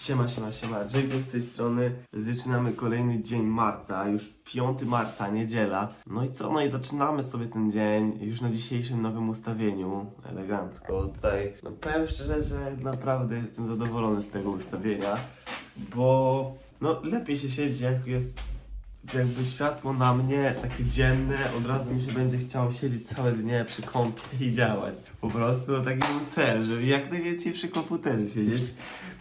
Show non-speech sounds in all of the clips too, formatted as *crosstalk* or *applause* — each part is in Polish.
Siema, siema, siema. Jacob z tej strony. Zaczynamy kolejny dzień marca, już 5 marca, niedziela. No i co? No i zaczynamy sobie ten dzień już na dzisiejszym nowym ustawieniu. Elegancko. Tutaj, no powiem szczerze, że naprawdę jestem zadowolony z tego ustawienia, bo no lepiej się siedzi, jak jest jakby światło na mnie, takie dzienne, od razu mi się będzie chciało siedzieć całe dnie przy kompie i działać. Po prostu taki był cel, żeby jak najwięcej przy komputerze siedzieć.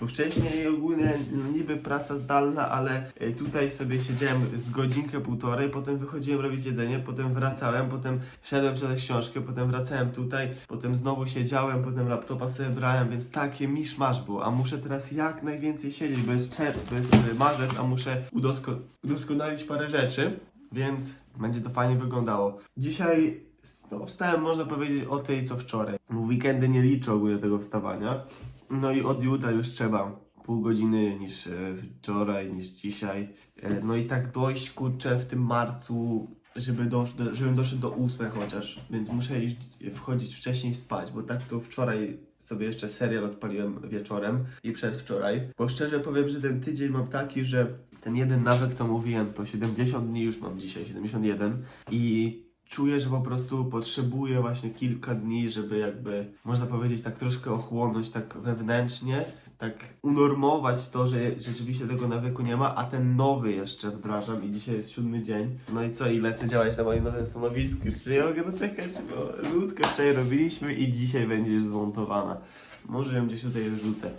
Bo wcześniej ogólnie no, niby praca zdalna, ale e, tutaj sobie siedziałem z godzinkę, półtorej, potem wychodziłem robić jedzenie, potem wracałem, potem szedłem czytać książkę, potem wracałem tutaj, potem znowu siedziałem, potem laptopa sobie brałem, więc takie miszmasz było, a muszę teraz jak najwięcej siedzieć, bo jest czerw, bo jest marzec, a muszę udosko udoskonalić parę rzeczy, więc będzie to fajnie wyglądało. Dzisiaj no, wstałem, można powiedzieć, o tej co wczoraj. Bo Weekendy nie liczę ogólnie tego wstawania. No i od jutra już trzeba pół godziny niż e, wczoraj, niż dzisiaj. E, No i tak dojść kurczę w tym marcu, żeby dosz, do, żebym doszedł do ósmej chociaż, więc muszę iść, wchodzić wcześniej spać, bo tak to wczoraj sobie jeszcze serial odpaliłem wieczorem i przedwczoraj. Bo szczerze powiem, że ten tydzień mam taki, że ten jeden nawyk, co mówiłem, to 70 dni już mam dzisiaj, 71 i czuję, że po prostu potrzebuję właśnie kilka dni, żeby jakby, można powiedzieć, tak troszkę ochłonąć tak wewnętrznie, tak unormować to, że rzeczywiście tego nawyku nie ma, a ten nowy jeszcze wdrażam i dzisiaj jest siódmy dzień. No i co, i lecę działać na moim nowym stanowisku. Jeszcze nie mogę doczekać, bo ludkę wczoraj robiliśmy i dzisiaj będzie już zmontowana. Może ją gdzieś tutaj wrzucę.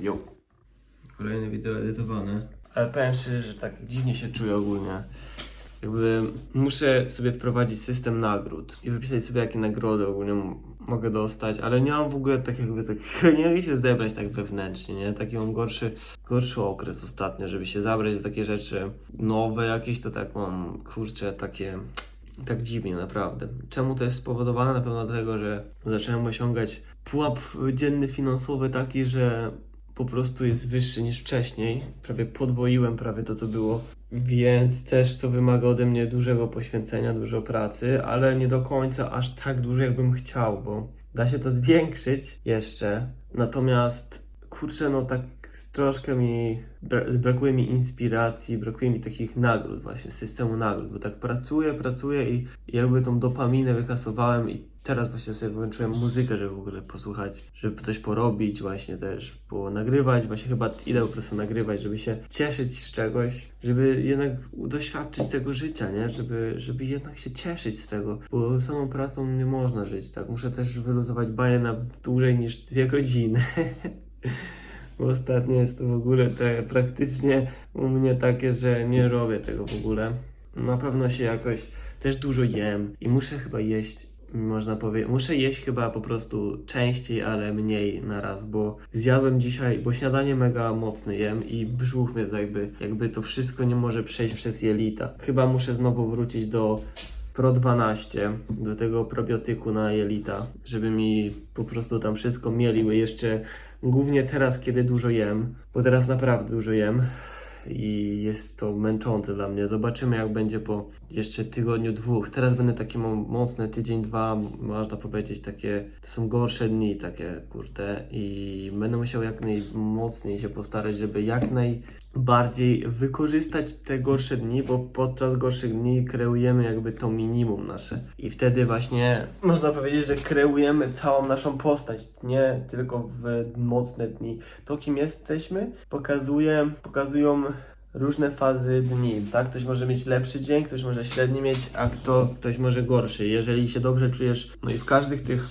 Jo. Kolejne wideo edytowane. Ale powiem szczerze, że tak dziwnie się czuję ogólnie. Jakby muszę sobie wprowadzić system nagród i wypisać sobie, jakie nagrody ogólnie mogę dostać, ale nie mam w ogóle tak jakby tak, *laughs* nie mogę się zebrać tak wewnętrznie, nie? Taki mam gorszy, gorszy okres ostatnio, żeby się zabrać za takie rzeczy nowe jakieś, to tak mam, kurczę, takie, tak dziwnie naprawdę. Czemu to jest spowodowane? Na pewno dlatego, że zacząłem osiągać pułap dzienny finansowy taki, że po prostu jest wyższy niż wcześniej. Prawie podwoiłem prawie to, co było. Więc też to wymaga ode mnie dużego poświęcenia, dużo pracy, ale nie do końca aż tak dużo, jakbym chciał, bo da się to zwiększyć jeszcze. Natomiast kurczę, no tak troszkę mi bra- brakuje mi inspiracji, brakuje mi takich nagród, właśnie systemu nagród, bo tak pracuję, pracuję i jakby tą dopaminę wykasowałem i teraz właśnie sobie włączyłem muzykę, żeby w ogóle posłuchać, żeby coś porobić, właśnie też było nagrywać, właśnie chyba idę po prostu nagrywać, żeby się cieszyć z czegoś, żeby jednak doświadczyć tego życia, nie? Żeby, żeby jednak się cieszyć z tego, bo samą pracą nie można żyć, tak? Muszę też wyluzować baję na dłużej niż dwie godziny. *laughs* Bo ostatnio jest to w ogóle te, praktycznie u mnie takie, że nie robię tego w ogóle. Na pewno się jakoś też dużo jem i muszę chyba jeść, można powiedzieć, muszę jeść chyba po prostu częściej, ale mniej na raz, bo zjadłem dzisiaj, bo śniadanie mega mocne jem i brzuch mnie jakby, jakby to wszystko nie może przejść przez jelita. Chyba muszę znowu wrócić do Pro 12, do tego probiotyku na jelita, żeby mi po prostu tam wszystko mielił i jeszcze głównie teraz, kiedy dużo jem, bo teraz naprawdę dużo jem i jest to męczące dla mnie. Zobaczymy jak będzie po jeszcze tygodniu, dwóch. Teraz będę taki mo- mocny tydzień, dwa, można powiedzieć takie, to są gorsze dni takie, kurde i będę musiał jak najmocniej się postarać, żeby jak najbardziej wykorzystać te gorsze dni, bo podczas gorszych dni kreujemy jakby to minimum nasze i wtedy właśnie można powiedzieć, że kreujemy całą naszą postać, nie tylko w mocne dni. To kim jesteśmy pokazuje, pokazują różne fazy dni, tak? Ktoś może mieć lepszy dzień, ktoś może średni mieć, a kto, ktoś może gorszy. Jeżeli się dobrze czujesz, no i w każdych tych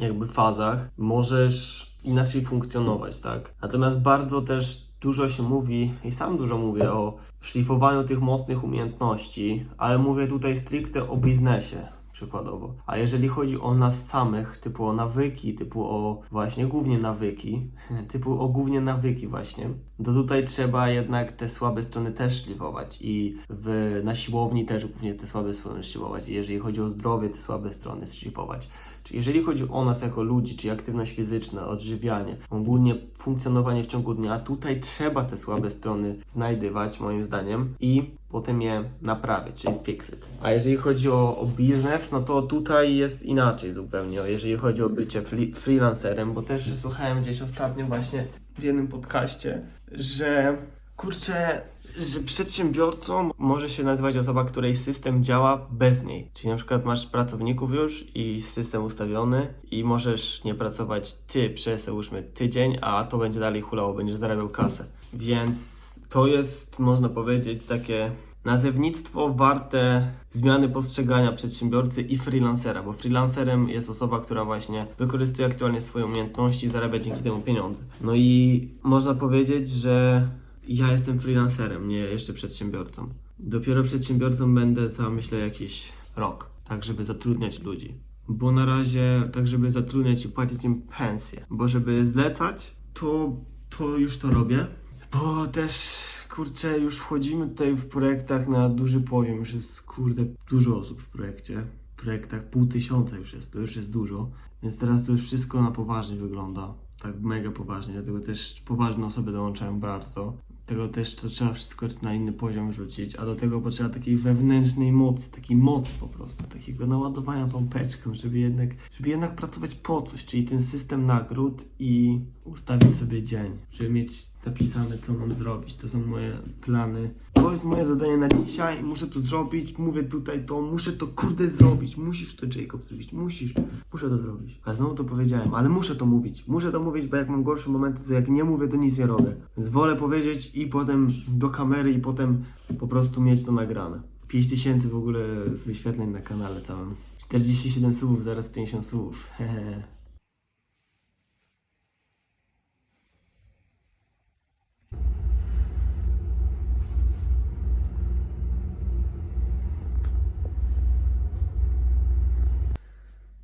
jakby fazach możesz inaczej funkcjonować, tak? Natomiast bardzo też dużo się mówi i sam dużo mówię o szlifowaniu tych mocnych umiejętności, ale mówię tutaj stricte o biznesie przykładowo. A jeżeli chodzi o nas samych, typu o nawyki, typu o właśnie głównie nawyki, *laughs* typu o głównie nawyki właśnie, to tutaj trzeba jednak te słabe strony też szlifować i w, na siłowni też głównie te słabe strony szlifować. Jeżeli chodzi o zdrowie, te słabe strony szlifować. Czyli jeżeli chodzi o nas jako ludzi, czyli aktywność fizyczna, odżywianie, ogólnie funkcjonowanie w ciągu dnia, tutaj trzeba te słabe strony znajdywać moim zdaniem i potem je naprawiać, czyli fix it. A jeżeli chodzi o, o biznes, no to tutaj jest inaczej zupełnie, jeżeli chodzi o bycie freelancerem, bo też słuchałem gdzieś ostatnio właśnie w jednym podcaście, że kurczę, że przedsiębiorcą może się nazywać osoba, której system działa bez niej. Czyli na przykład masz pracowników już i system ustawiony i możesz nie pracować ty przez załóżmy tydzień, a to będzie dalej hulało, będziesz zarabiał kasę. Więc to jest, można powiedzieć, takie nazewnictwo warte zmiany postrzegania przedsiębiorcy i freelancera, bo freelancerem jest osoba, która właśnie wykorzystuje aktualnie swoje umiejętności i zarabia dzięki temu pieniądze. No i można powiedzieć, że ja jestem freelancerem, nie jeszcze przedsiębiorcą. Dopiero przedsiębiorcą będę za myślę jakiś rok, tak żeby zatrudniać ludzi. Bo na razie tak żeby zatrudniać i płacić im pensję, bo żeby zlecać, to, to już to robię. Bo też, kurczę, już wchodzimy tutaj w projektach na duży poziom. Już jest, kurde, dużo osób w projekcie. W projektach pół tysiąca już jest, to już jest dużo. Więc teraz to już wszystko na poważnie wygląda. Tak mega poważnie, dlatego też poważne osoby dołączają bardzo. Tego też to trzeba wszystko na inny poziom rzucić, a do tego potrzeba takiej wewnętrznej mocy, takiej mocy po prostu, takiego naładowania pompeczką, żeby jednak, żeby jednak pracować po coś, czyli ten system nagród i ustawić sobie dzień, żeby mieć napisane, co mam zrobić, to są moje plany. To jest moje zadanie na dzisiaj, muszę to zrobić, mówię tutaj to, muszę to kurde zrobić, musisz to Jacob zrobić, musisz, muszę to zrobić. A znowu to powiedziałem, ale muszę to mówić, muszę to mówić, bo jak mam gorsze momenty, to jak nie mówię, to nic nie robię. Więc wolę powiedzieć i potem do kamery i potem po prostu mieć to nagrane. 5000 w ogóle wyświetleń na kanale całym. 47 subów, zaraz 50 subów. *laughs* Hehe.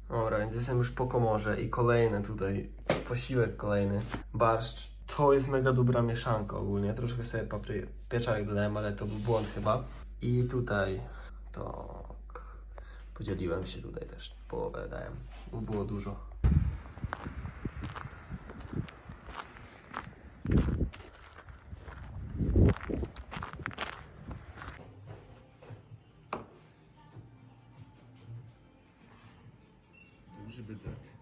Dobra, więc jestem już po komorze i kolejny tutaj posiłek kolejny. Barszcz. To jest mega dobra mieszanka ogólnie. Troszkę sobie papry... pieczarek dodałem, ale to był błąd chyba. I tutaj tak. Podzieliłem się tutaj też. Połowę dałem, bo było dużo. Duży bydlak.